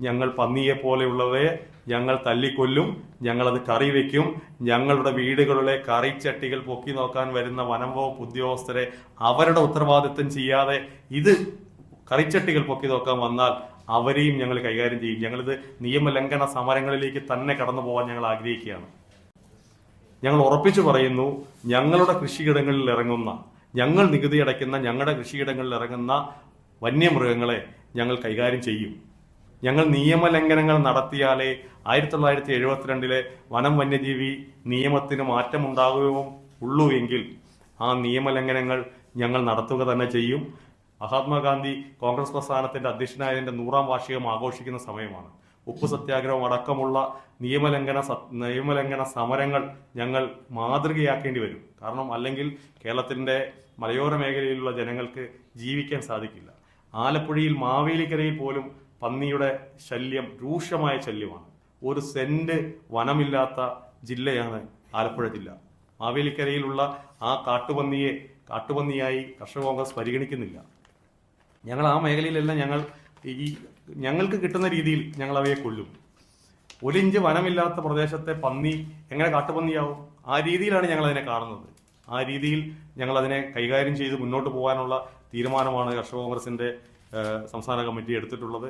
ഞങ്ങൾ പന്നിയെ പോലെയുള്ളവയെ ഞങ്ങൾ തല്ലിക്കൊല്ലും ഞങ്ങളത് കറി വയ്ക്കും ഞങ്ങളുടെ വീടുകളിലെ കറിച്ചട്ടികൾ പൊക്കി നോക്കാൻ വരുന്ന വനം വകുപ്പ് ഉദ്യോഗസ്ഥരെ അവരുടെ ഉത്തരവാദിത്വം ചെയ്യാതെ ഇത് കറിച്ചട്ടികൾ പൊക്കി നോക്കാൻ വന്നാൽ അവരെയും ഞങ്ങൾ കൈകാര്യം ചെയ്യും. ഞങ്ങളിത് നിയമലംഘന സമരങ്ങളിലേക്ക് തന്നെ കടന്നു പോകാൻ ഞങ്ങൾ ആഗ്രഹിക്കുകയാണ്. ഞങ്ങൾ ഉറപ്പിച്ചു പറയുന്നു ഞങ്ങളുടെ കൃഷിയിടങ്ങളിൽ ഇറങ്ങുന്ന ഞങ്ങൾ നികുതി അടയ്ക്കുന്ന ഞങ്ങളുടെ കൃഷിയിടങ്ങളിൽ ഇറങ്ങുന്ന വന്യമൃഗങ്ങളെ ഞങ്ങൾ കൈകാര്യം ചെയ്യും. ഞങ്ങൾ നിയമലംഘനങ്ങൾ നടത്തിയാലേ ആയിരത്തി തൊള്ളായിരത്തി എഴുപത്തിരണ്ടിലെ വനം വന്യജീവി നിയമത്തിന് മാറ്റമുണ്ടാകുകയും ഉള്ളൂ എങ്കിൽ ആ നിയമലംഘനങ്ങൾ ഞങ്ങൾ നടത്തുക തന്നെ ചെയ്യും. മഹാത്മാഗാന്ധി കോൺഗ്രസ് പ്രസ്ഥാനത്തിന്റെ അധ്യക്ഷനായതിന്റെ നൂറാം വാർഷികം ആഘോഷിക്കുന്ന സമയമാണ്. ഉപ്പു സത്യാഗ്രഹം അടക്കമുള്ള നിയമലംഘന നിയമലംഘന സമരങ്ങൾ ഞങ്ങൾ മാതൃകയാക്കേണ്ടി വരും. കാരണം അല്ലെങ്കിൽ കേരളത്തിന്റെ മലയോര മേഖലയിലുള്ള ജനങ്ങൾക്ക് ജീവിക്കാൻ സാധിക്കില്ല. ആലപ്പുഴയിൽ മാവേലിക്കരയിൽ പോലും പന്നിയുടെ ശല്യം രൂക്ഷമായ ശല്യമാണ്. ഒരു സെന്റ് വനമില്ലാത്ത ജില്ലയാണ് ആലപ്പുഴ ജില്ല. മാവേലിക്കരയിലുള്ള ആ കാട്ടുപന്നിയെ കാട്ടുപന്നിയായി കർഷക കോൺഗ്രസ് പരിഗണിക്കുന്നില്ല. ഞങ്ങൾ ആ മേഖലയിലെല്ലാം ഞങ്ങൾ ഈ ഞങ്ങൾക്ക് കിട്ടുന്ന രീതിയിൽ ഞങ്ങൾ അവയെ കൊല്ലും. ഒരിഞ്ച് വനമില്ലാത്ത പ്രദേശത്തെ പന്നി എങ്ങനെ കാട്ടുപന്നിയാവും? ആ രീതിയിലാണ് ഞങ്ങൾ അതിനെ കാണുന്നത്. ആ രീതിയിൽ ഞങ്ങൾ അതിനെ കൈകാര്യം ചെയ്ത് മുന്നോട്ട് പോകാനുള്ള തീരുമാനമാണ് കർഷക കോൺഗ്രസിന്റെ സംസ്ഥാന കമ്മിറ്റി എടുത്തിട്ടുള്ളത്.